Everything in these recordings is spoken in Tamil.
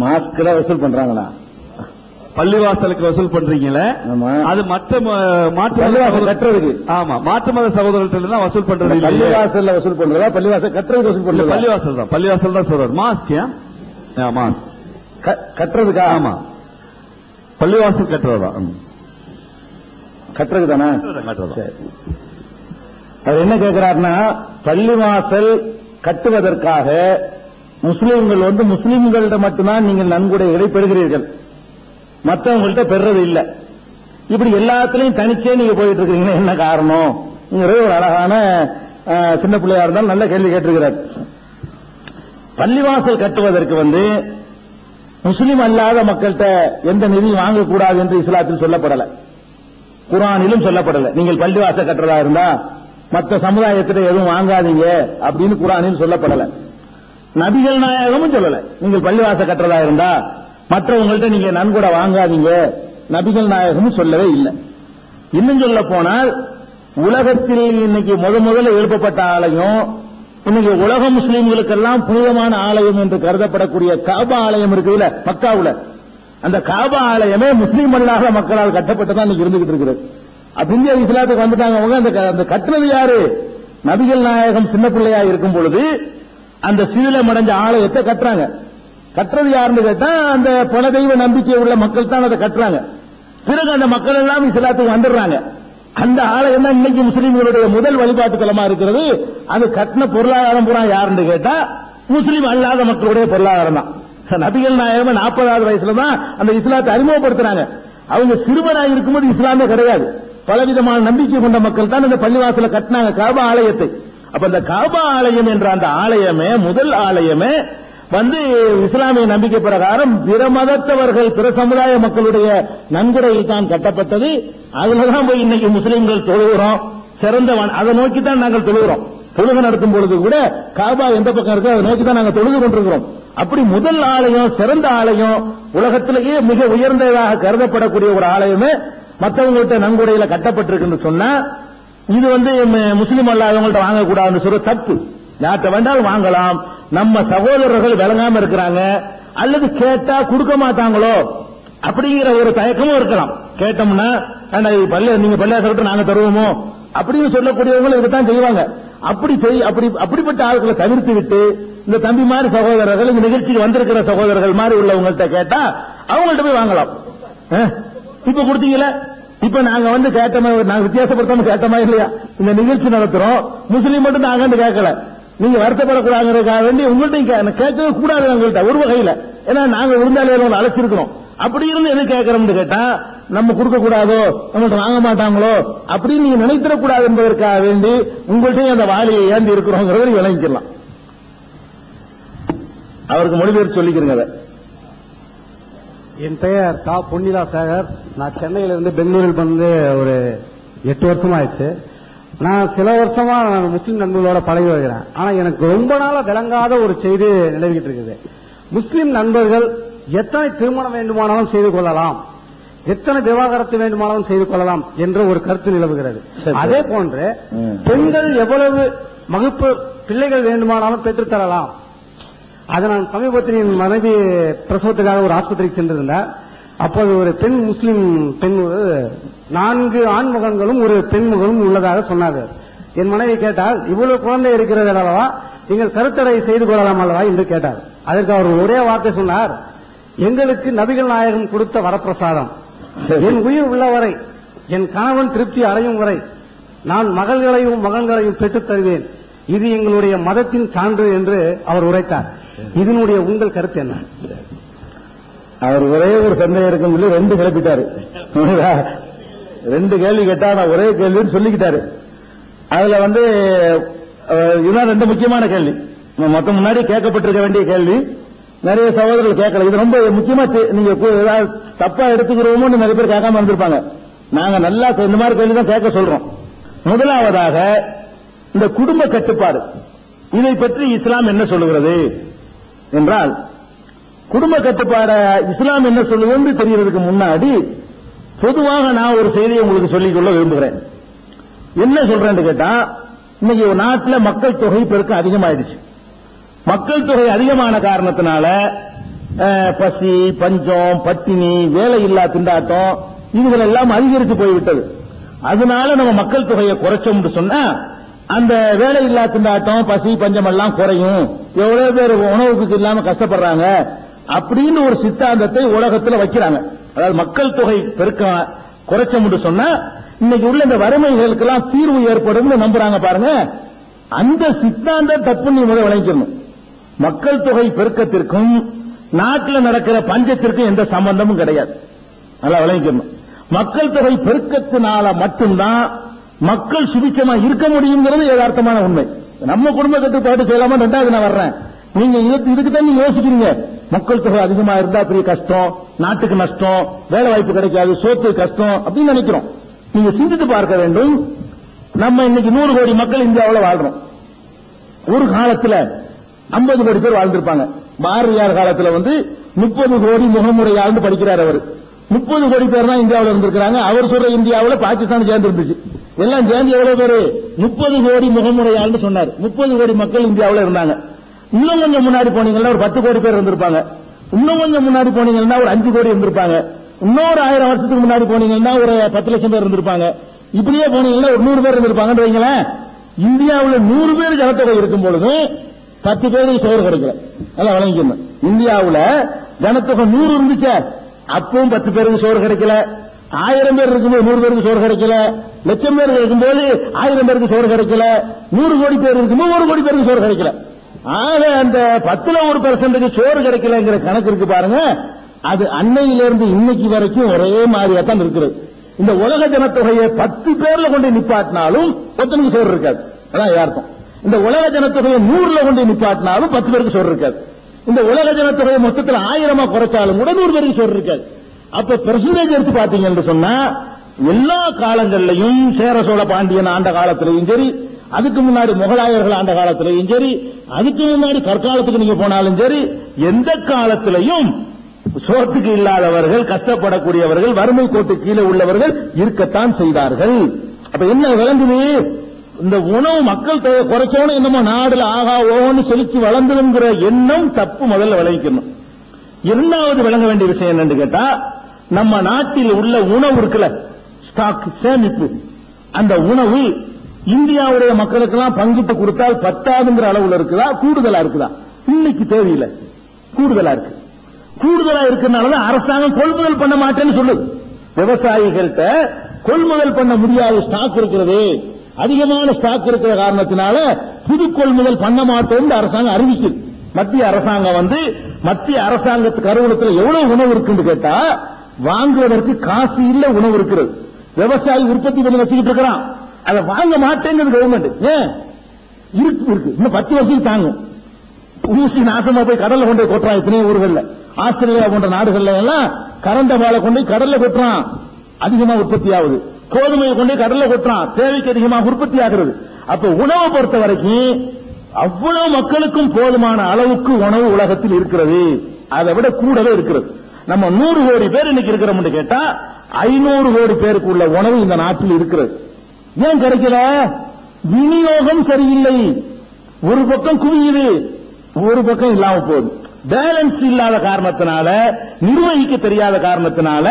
மாஸ்க்ல வசூல் பண்றாங்களா? பள்ளிவாசலுக்கு வசூல் பண்றீங்களே? அது மற்ற மாற்று பள்ளிவாசல் கட்டுறதுக்கு. ஆமா மாற்று மத சகோதரர்கள் தான் வசூல் பண்றது பள்ளிவாசல்ல வசூல் பண்றதா? பள்ளிவாசல் கட்டுறதுக்கு வசூல் பண்றதா? பள்ளிவாசல் தான். பள்ளிவாசல் தான் சொல்றாரு. மாஸ்க் மாஸ்க் கட்டுறதுக்கா? ஆமா. பள்ளிவாசல் கட்டுறதா? தானே கட்டுறதா சரி. அவர் என்ன கேட்கிறாருன்னா பள்ளிவாசல் கட்டுவதற்காக முஸ்லிம்கள் வந்து முஸ்லிம்கள்ட்ட மட்டும்தான் நீங்கள் நன்கொடைகளை பெறுகிறீர்கள் மற்றவங்கள்ட்ட பெறுறது இல்லை. இப்படி எல்லாத்துலயும் தனிச்சே நீங்க போயிட்டு இருக்கீங்கன்னா என்ன காரணம்? ஒரு அழகான சின்ன பிள்ளையா இருந்தாலும் நல்ல கேள்வி கேட்டிருக்கிறார். பள்ளிவாசல் கட்டுவதற்கு வந்து முஸ்லீம் அல்லாத மக்கள்கிட்ட எந்த நிதியும் வாங்கக்கூடாது என்று இஸ்லாத்தில் சொல்லப்படல. குரானிலும் சொல்லப்படல. நீங்கள் பள்ளிவாசல் கட்டுறதா இருந்தா மற்ற சமுதாயத்திட்ட எதுவும் வாங்காதீங்க அப்படின்னு குரானில் சொல்லப்படலை. நபிகள் நாயகமும் சொல்லல. நீங்கள் பள்ளிவாச கட்டுறதா இருந்தா மற்றவங்கள்ட்ட நீங்க நன்கூட வாங்காதீங்க. நபிகள் நாயகமும் சொல்லவே இல்லை. இன்னும் சொல்ல போனால் உலகத்தில் இன்னைக்கு முத முதல்ல எழுப்பப்பட்ட ஆலயம் இன்னைக்கு உலக முஸ்லீம்களுக்கெல்லாம் புனிதமான ஆலயம் என்று கருதப்படக்கூடிய காபா ஆலயம் இருக்குதுல மக்காவுல. அந்த காபா ஆலயமே முஸ்லீம் அல்லாத மக்களால் கட்டப்பட்டதான் இன்னைக்கு இருந்துகிட்டு இருக்கிறது அப்படின்னு இஸ்லாத்துக்கு வந்துட்டாங்க. அவங்க அந்த அந்த கட்டுறது யாரு? நபிகள் நாயகம் சின்ன பிள்ளையா இருக்கும் பொழுது அந்த சீலமடைஞ்ச ஆலயத்தை கட்டுறாங்க. கட்டுறது யாருன்னு கேட்டா அந்த பல தெய்வ நம்பிக்கை உள்ள மக்கள் தான் அதை கட்டுறாங்க. பிறகு அந்த மக்கள் எல்லாம் இஸ்லாத்துக்கு வந்துடுறாங்க. அந்த ஆலயம் தான் இன்னைக்கு முஸ்லீம்களுடைய முதல் வழிபாட்டு தலமா இருக்கிறது. அது கட்டின பொருளாதாரம் பூரா யாருன்னு கேட்டா முஸ்லீம் அல்லாத மக்களுடைய பொருளாதாரம் தான். நபிகள் நாயகம் நாற்பதாவது வயசுல தான் அந்த இஸ்லாத்தை அறிமுகப்படுத்துறாங்க. அவங்க சிறுவனாக இருக்கும்போது இஸ்லாமே கிடையாது. பலவிதமான நம்பிக்கை கொண்ட மக்கள் தான் இந்த பள்ளிவாசல கட்டினாங்க காபா ஆலயத்தை. அப்ப இந்த காபா ஆலயம் என்ற அந்த ஆலயமே முதல் ஆலயமே வந்து இஸ்லாமிய நம்பிக்கை பிரகாரம் பிற மதத்தவர்கள் பிற சமுதாய மக்களுடைய நன்கொடையில் தான் கட்டப்பட்டது. அதுலதான் போய் இன்னைக்கு முஸ்லீம்கள் தொழுகிறோம். சிறந்தவன் அதை நோக்கி தான் நாங்கள் தொழுகிறோம். தொழுகை நடத்தும் பொழுது கூட காபா எந்த பக்கம் இருக்கோ அதை நோக்கி தான் நாங்கள் தொழுது கொண்டிருக்கிறோம். அப்படி முதல் ஆலயம் சிறந்த ஆலயம் உலகத்திலேயே மிக உயர்ந்ததாக கருதப்படக்கூடிய ஒரு ஆலயமே மற்றவங்கள்ட்ட நன்கொடையில கட்டப்பட்டிருக்குன்னு சொன்னா இது வந்து முஸ்லீம் அல்லாதவங்கள்ட்ட வாங்கக்கூடாதுன்னு சொல்ற தப்பு. யார்கிட்ட வேண்டாலும் வாங்கலாம். நம்ம சகோதரர்கள் விளங்காம இருக்கிறாங்க. அல்லது கேட்டா கொடுக்க மாட்டாங்களோ? அப்படிங்கிற ஒரு தயக்கமும் இருக்கலாம். கேட்டோம்னா "ஏண்டா, பள்ளி நீங்க பள்ளியா சொல்லிட்டு நாங்க தருவோமோ? அப்படின்னு சொல்லக்கூடியவங்க இதுதான் செய்வாங்க. அப்படி செய் அப்படி அப்படிப்பட்ட ஆட்களை தவிர்த்து விட்டு இந்த தம்பி மாதிரி சகோதரர்கள் இந்த நிகழ்ச்சிக்கு வந்திருக்கிற சகோதரர்கள் மாதிரி உள்ளவங்கள்ட்ட கேட்டா அவங்கள்ட்ட போய் வாங்கலாம். இப்ப கொடுத்தீங்களே? இப்ப நாங்க வந்து கேட்டோமா நாங்க வித்தியாசப்படுத்தாம கேட்டோமா இல்லையா? இந்த நிகழ்ச்சி நடத்துறோம். முஸ்லீம் மட்டும் நாங்க வந்து கேட்கல நீங்க வருத்தப்படக்கூடாதுங்கிறதுக்காக வேண்டி உங்கள்ட்ட கேட்கவே கூடாது உங்கள்ட்ட ஒரு வகையில. ஏன்னா நாங்க விருந்தாளிகளை அழைச்சிருக்கிறோம். அப்படி இருந்து எது கேட்கறோம்னு கேட்டா நம்ம கொடுக்க கூடாதோ நம்மள்ட்ட வாங்க மாட்டாங்களோ அப்படின்னு நீங்க நினைத்திடக்கூடாது என்பதற்காக வேண்டி உங்கள்ட்டையும் அந்த வாலியை ஏந்தி இருக்கிறோங்கிறத விளங்கிக்கலாம். அவருக்கு மொழிபெயர்த்து சொல்லிக்கிறீங்க அதை. என் பெயர் தா பொன்னிலா சேகர். நான் சென்னையில இருந்து பெங்களூரில் வந்து ஒரு எட்டு வருஷம் ஆயிடுச்சு நான் சில வருஷமா நான் முஸ்லிம் நண்பர்களோட பழகி வருகிறேன். ஆனா எனக்கு ரொம்ப நாளா விளங்காத ஒரு செய்தி நிலவிக்கிட்டு இருக்குது. முஸ்லிம் நண்பர்கள் எத்தனை திருமணம் வேண்டுமானாலும் செய்து கொள்ளலாம் எத்தனை விவாகரத்து வேண்டுமானாலும் செய்து கொள்ளலாம் என்ற ஒரு கருத்து நிலவுகிறது. அதே போன்று. பெண்கள் எவ்வளவு வகுப்பு பிள்ளைகள் வேண்டுமானாலும் பெற்றுத் தரலாம் அதை நான் சமீபத்தில் என் மனைவி பிரசவத்துக்காக ஒரு ஆஸ்பத்திரிக்கு சென்றிருந்தேன். அப்போது ஒரு பெண் முஸ்லீம் பெண் நான்கு ஆண்முகங்களும் ஒரு பெண்முகமும் உள்ளதாக சொன்னார் என் மனைவி கேட்டால் இவ்வளவு குழந்தை இருக்கிறது அல்லவா? நீங்கள் கருத்தடை செய்து கொள்ளலாம் அல்லவா? என்று கேட்டார். அதற்கு அவர் ஒரே வார்த்தை சொன்னார் எங்களுக்கு நபிகள் நாயகம் கொடுத்த வரப்பிரசாதம். என் உயிர் உள்ளவரை என் கணவன் திருப்தி அடையும் வரை நான் மகள்களையும் மகன்களையும் பெற்றுத் தருவேன். இது எங்களுடைய மதத்தின் சான்று என்று அவர் உரைத்தார். இதனுடைய உங்கள் கருத்து என்ன? அவர் ஒரே ஒரு சந்தேகம் இருக்கும் சொல்லி ரெண்டு கிளப்பிட்டாரு. ரெண்டு கேள்வி கேட்டா நான் ஒரே கேள்வின்னு சொல்லிக்கிட்டாரு. அதுல வந்து இதுதான் ரெண்டு முக்கியமான கேள்வி. மொத்தம் முன்னாடி கேட்கப்பட்டிருக்க வேண்டிய கேள்வி. நிறைய சகோதரர்கள் கேட்கல. இது ரொம்ப முக்கியமா நீங்க தப்பா எடுத்துக்கிறோமோ நிறைய பேர் கேட்காம வந்திருப்பாங்க நாங்க நல்லா இந்த மாதிரி கேள்வி தான் கேட்க சொல்றோம். முதலாவதாக இந்த குடும்ப கட்டுப்பாடு. இதை பற்றி இஸ்லாம் என்ன சொல்லுகிறது? என்றால் குடும்ப கட்டுப்பாட இஸ்லாம் என்ன சொல்லுதுன்னு தெரியறதுக்கு முன்னாடி பொதுவாக நான் ஒரு செய்தியை உங்களுக்கு சொல்லிக் கொள்ள விரும்புகிறேன். என்ன சொல்றேன்னு கேட்டா இன்னைக்கு ஒரு நாட்டில் மக்கள் தொகை பெருக்கம் அதிகமாயிடுச்சு. மக்கள் தொகை அதிகமான காரணத்தினால அஹ், பசி பஞ்சம் பட்டினி வேலை இல்லா திண்டாட்டம் இதுகள் எல்லாம் அதிகரித்து போய்விட்டது. அதனால நம்ம மக்கள் தொகையை குறைச்சோம்னு சொன்னா அந்த வேலை இல்லா திண்டாட்டம் பசி பஞ்சம் எல்லாம் குறையும். எவ்வளவு பேர் உணவுக்கு இல்லாம கஷ்டப்படுறாங்க. அப்படின்னு ஒரு சித்தாந்தத்தை உலகத்துல வைக்கிறாங்க. அதாவது மக்கள் தொகை பெருக்கம் குறைச்சோம்னு சொன்னா இன்னைக்கு உள்ள இந்த வறுமைகளுக்கெல்லாம் தீர்வு ஏற்படும் நம்புறாங்க பாருங்க. அந்த சித்தாந்த தப்பு நீ முதல் விளைஞ்சிடணும் மக்கள் தொகை பெருக்கத்திற்கும் நாட்டில் நடக்கிற பஞ்சத்திற்கும் எந்த சம்பந்தமும் கிடையாது. நல்லா விளைஞ்சிடணும் மக்கள் தொகை பெருக்கத்தினால மட்டும்தான் மக்கள் சுபிச்சமா இருக்க முடியுங்கிறது யதார்த்தமான உண்மை. நம்ம குடும்ப கட்டுப்பாடு செய்யலாமா? ரெண்டாவது நான் வர்றேன். நீங்க இதுக்கு இதுக்கு தான் நீங்க யோசிக்கிறீங்க. மக்கள் தொகை அதிகமா இருந்தா பெரிய கஷ்டம். நாட்டுக்கு நஷ்டம். வேலை வாய்ப்பு கிடைக்காது. சோத்து கஷ்டம் அப்படின்னு நினைக்கிறோம். நீங்க சிந்தித்து பார்க்க வேண்டும். நம்ம இன்னைக்கு நூறு கோடி மக்கள் இந்தியாவுல வாழ்றோம். ஒரு காலத்துல 50 கோடி பேர் வாழ்ந்திருப்பாங்க. பாரதியார் காலத்துல வந்து முப்பது கோடி முகமுறையாழ்ந்து படிக்கிறார் அவர். முப்பது கோடி பேர் தான் இந்தியாவுல இருந்திருக்கிறாங்க. அவர் சொல்ற இந்தியாவுல பாகிஸ்தான் சேர்ந்து இருந்துச்சு எல்லாம் சேர்ந்து எவ்வளவு பேரு? முப்பது கோடி முகமுறை சொன்னார். முப்பது கோடி மக்கள் இந்தியாவில் இருந்தாங்க. இன்னும் கொஞ்சம் முன்னாடி போனீங்கன்னா ஒரு பத்து கோடி பேர் இருந்திருப்பாங்க. இன்னும் கொஞ்சம் முன்னாடி போனீங்கன்னா ஒரு அஞ்சு கோடி இருந்திருப்பாங்க. இன்னொரு ஆயிரம் வருஷத்துக்கு முன்னாடி போனீங்கன்னா ஒரு பத்து லட்சம் பேர் இருந்திருப்பாங்க. இப்படியே போனீங்கன்னா ஒரு நூறு பேர் இருந்திருப்பாங்கன்னு வைங்களேன். இந்தியாவில் நூறு பேர் ஜனத்தொகை இருக்கும் பொழுது பத்து பேருக்கு சோறு கிடைக்கல. நல்லா வழங்கிக்கணும் இந்தியாவில் ஜனத்தொகை நூறு இருந்துச்சே. அப்பவும் பத்து பேருக்கு சோறு கிடைக்கல. ஆயிரம் பேர் இருக்கும்போது நூறு பேருக்கு சோறு கிடைக்கல. லட்சம் பேர் இருக்கும்போது ஆயிரம் பேருக்கு சோறு கிடைக்கல. நூறு கோடி பேர் இருக்கும்போது ஒரு கோடி பேருக்கு சோறு கிடைக்கல. ஆக அந்த பத்துல ஒரு பெர்சன்ட்டுக்கு சோறு கிடைக்கலங்கிற கணக்கு இருக்கு பாருங்க. அது அன்னையிலிருந்து இன்னைக்கு வரைக்கும் ஒரே மாதிரியா தான் இருக்கிறது இந்த உலக ஜனத்தொகையை பத்து பேர்ல கொண்டு நிப்பாட்டினாலும் ஒருத்தனுக்கு சோறு இருக்காது. அதான் யார்த்தம் இந்த உலக ஜனத்தொகையை நூறுல கொண்டு நிப்பாட்டினாலும் பத்து பேருக்கு சோறு இருக்காது. இந்த உலக ஜனத்தொகையை மொத்தத்தில் ஆயிரமா குறைச்சாலும் கூட நூறு பேருக்கு சோறு இருக்காது. அப்ப பெர்சன்டேஜ் எடுத்து பாத்தீங்கன்னு சொன்னா எல்லா காலங்கள்லயும் சேர சோழ பாண்டியன் ஆண்ட காலத்திலையும் சரி அதுக்கு முன்னாடி முகலாயர்கள் ஆண்ட காலத்திலையும் சரி அதுக்கு முன்னாடி கற்காலத்துக்கு நீங்க போனாலும் சரி எந்த காலத்திலையும் சோத்துக்கு இல்லாதவர்கள் கஷ்டப்படக்கூடியவர்கள் வறுமை கோட்டு கீழே உள்ளவர்கள் இருக்கத்தான் செய்தார்கள். அப்ப என்ன விளங்குது? இந்த உணவு மக்கள் தொகை குறைச்சோன்னு என்னமோ நாடுல ஆகா ஓன்னு செழிச்சு வளர்ந்துருங்கிற எண்ணம் தப்பு முதல்ல விளைவிக்கணும். இரண்டாவது விளங்க வேண்டிய விஷயம் என்னன்னு கேட்டா நம்ம நாட்டில் உள்ள உணவு இருக்குல்ல ஸ்டாக் சேமிப்பு. அந்த உணவு இந்தியாவுடைய மக்களுக்கெல்லாம் பங்கிட்டு கொடுத்தால் பத்தாதுங்கிற அளவுல இருக்குதா கூடுதலா இருக்குதா? இன்னைக்கு தேவையில்லை. கூடுதலா இருக்கு. கூடுதலா இருக்கிறதுனாலதான் அரசாங்கம் கொள்முதல் பண்ண மாட்டேன்னு சொல்லுது. விவசாயிகள்கிட்ட கொள்முதல் பண்ண முடியாத ஸ்டாக் இருக்கிறது. அதிகமான ஸ்டாக் இருக்கிற காரணத்தினால புது கொள்முதல் பண்ண மாட்டோம்னு அரசாங்கம் அறிவிக்குது. மத்திய அரசாங்கம் வந்து மத்திய அரசாங்கத்துக்கு கருவூலத்தில் எவ்வளவு உணவு இருக்குன்னு கேட்டா வாங்குவதற்கு காசு இல்ல உணவு இருக்கிறது. விவசாயி உற்பத்தி பண்ணி வச்சுக்கிட்டு இருக்கிறான். அதை வாங்க மாட்டேங்குது கவர்மெண்ட் ஏன்? இருக்கு இருக்கு. இன்னும் பத்து வருஷம் தாங்கும். ஊசி நாசமா போய் கடல்ல கொண்டு போய் கொட்டுறான் இத்தனை ஊர்கள்ல. ஆஸ்திரேலியா போன்ற நாடுகள்ல எல்லாம் கரண்ட வேலை கொண்டு போய் கடல்ல கொட்டுறான். அதிகமா உற்பத்தி ஆகுது. கோதுமையை கொண்டு கடல்ல கொட்டுறான். தேவைக்கு அதிகமாக உற்பத்தி ஆகிறது. அப்ப உணவை பொறுத்த வரைக்கும் அவ்வளவு மக்களுக்கும் போதுமான அளவுக்கு உணவு உலகத்தில் இருக்கிறது. அதை விட கூடவே இருக்கிறது. நம்ம நூறு கோடி பேர் இன்னைக்கு இருக்கிறோம்னு கேட்டா ஐநூறு கோடி பேருக்கு உள்ள உணவு இந்த நாட்டில் இருக்கிறது. ஏன் கிடைக்கல? விநியோகம் சரியில்லை. ஒரு பக்கம் குவியுது ஒரு பக்கம் இல்லாம போகுது. பேலன்ஸ் இல்லாத காரணத்தினால நிர்வகிக்க தெரியாத காரணத்தினால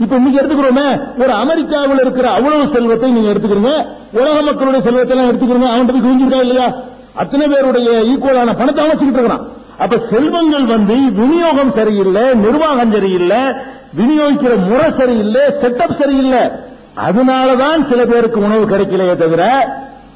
இப்ப நீங்க எடுத்துக்கிறோமே ஒரு அமெரிக்காவில் இருக்கிற அவ்வளவு செல்வத்தை நீங்க எடுத்துக்கிறீங்க உலக மக்களுடைய செல்வத்தை எல்லாம் எடுத்துக்கிறீங்க அவன் போய் குவிஞ்சிருக்கா இல்லையா? அத்தனை பேருடைய ஈக்குவலான பணத்தை அமைச்சுக்கிட்டு இருக்கிறான். அப்ப செல்வங்கள் வந்து விநியோகம் சரியில்லை நிர்வாகம் சரியில்லை விநியோகிக்கிற முறை சரியில்லை செட்டப் சரியில்லை. அதனாலதான் சில பேருக்கு உணவு கிடைக்கலையே தவிர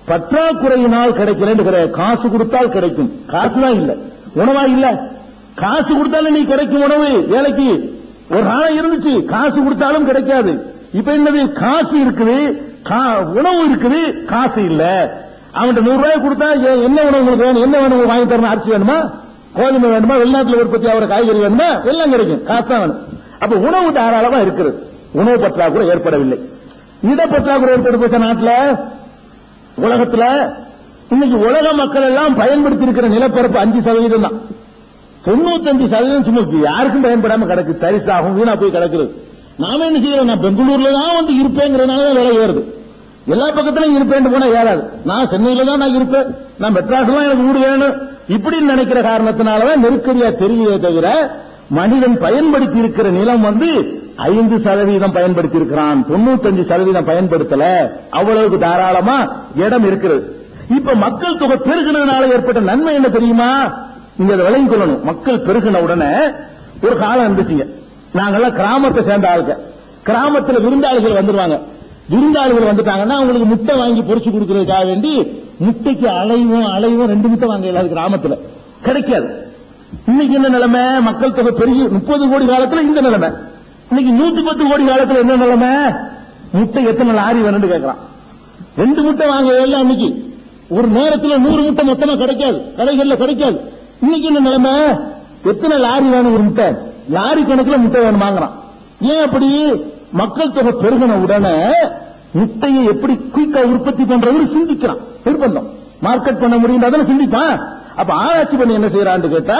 பற்றாக்குறையினால் கிடைக்கலன்னு காசு கொடுத்தால் கிடைக்கும். காசு தான் இல்ல. உணவா இல்ல. காசு கொடுத்தாலும் நீ கிடைக்கும் உணவு வேலைக்கு. ஒரு நாளை இருந்துச்சு காசு கொடுத்தாலும் கிடைக்காது. இப்ப என்னது? காசு இருக்குது கா- உணவு இருக்குது காசு இல்ல. அவன்கிட்ட நூறு ரூபாய் கொடுத்தா என்ன உணவு உங்களுக்கு வேணும்? என்ன வேணும்? வாங்கி தரணும்? அரிசி வேணுமா? கோதுமை வேண்டுமா வெளிநாட்டில் உற்பத்தி ஆகிற காய்கறி வேணுமா எல்லாம் கிடைக்கும். காசு தான் வேணும். அப்ப உணவு தாராளமா இருக்கிறது. உணவு பற்றாக்குறை ஏற்படவில்லை. இட பற்றாக்குறை ஏற்பட்டு போச்ச நாட்டில். உலகத்தில் இன்னைக்கு உலக மக்கள் எல்லாம் பயன்படுத்தி இருக்கிற நிலப்பரப்பு அஞ்சு சதவீதம் தான். தொண்ணூத்தஞ்சு சதவீதம் சும்மா யாருக்கும் பயன்படாம கிடக்கு. தரிசாகும் வீணா போய் கிடக்குறது நாம என்ன செய்யறோம்? நான் பெங்களூர்ல தான் வந்து இருப்பேங்கிறதுனால தான் விலை ஏறுது. எல்லா பக்கத்திலும் இருப்பேன் போனா ஏறாது. நான் சென்னையில தான் நான் இருப்பேன். நான் மெட்ராஸ்லாம் எனக்கு வீடு வேணும். இப்படி நினைக்கிற காரணத்தினாலதான் நெருக்கடியா தெரியுதே தவிர மனிதன் பயன்படுத்தி இருக்கிற நிலம் வந்து ஐந்து சதவீதம் பயன்படுத்தி இருக்கிறான் தொண்ணூத்தஞ்சு சதவீதம் பயன்படுத்தல அவ்வளவுக்கு தாராளமா இடம் இருக்கிறது. இப்ப மக்கள் தொகை பெருகினதுனால ஏற்பட்ட நன்மை என்ன தெரியுமா? நீங்க அதை விளங்கிக் கொள்ளணும். மக்கள் பெருகின உடனே ஒரு காலம் இருந்துச்சுங்க. நாங்கெல்லாம் கிராமத்தை சேர்ந்த ஆளுங்க. கிராமத்துல விருந்தாளிகள் வந்துருவாங்க. விருந்தாளிகள் வந்துட்டாங்கன்னா அவங்களுக்கு முட்டை வாங்கி பொறிச்சு கொடுக்கறதுக்காக வேண்டி முட்டைக்கு அலைவும் அலைவும் ரெண்டு முட்டை வாங்க இயலாது கிராமத்துல. கிடைக்காது. இன்னைக்கு என்ன நிலைமை? மக்கள் தொகை பெருகி முப்பது கோடி காலத்துல இந்த நிலைமை. இன்னைக்கு நூத்தி பத்து கோடி காலத்துல என்ன நிலைமை? முட்டை எத்தனை லாரி வேணும்னு கேட்கறான் ரெண்டு முட்டை வாங்க எல்லாம் அன்னைக்கு. ஒரு நேரத்துல நூறு முட்டை மொத்தமா கிடைக்காது. கடைகள்ல கிடைக்காது. இன்னைக்கு என்ன நிலைமை? எத்தனை லாரி வேணும் ஒரு முட்டை? லாரி கணக்குல முட்டை வேணும் வாங்குறான் ஏன் அப்படி? மக்கள் தொகை பெருகின உடனே முட்டையை எப்படி குயிக்கா உற்பத்தி பண்றவர் சிந்திக்கிறான். நிர்பந்தம். மார்க்கெட் பண்ண முடியும் சிந்திப்பான். அப்ப ஆராய்ச்சி பண்ணி என்ன செய்யறான்னு கேட்டா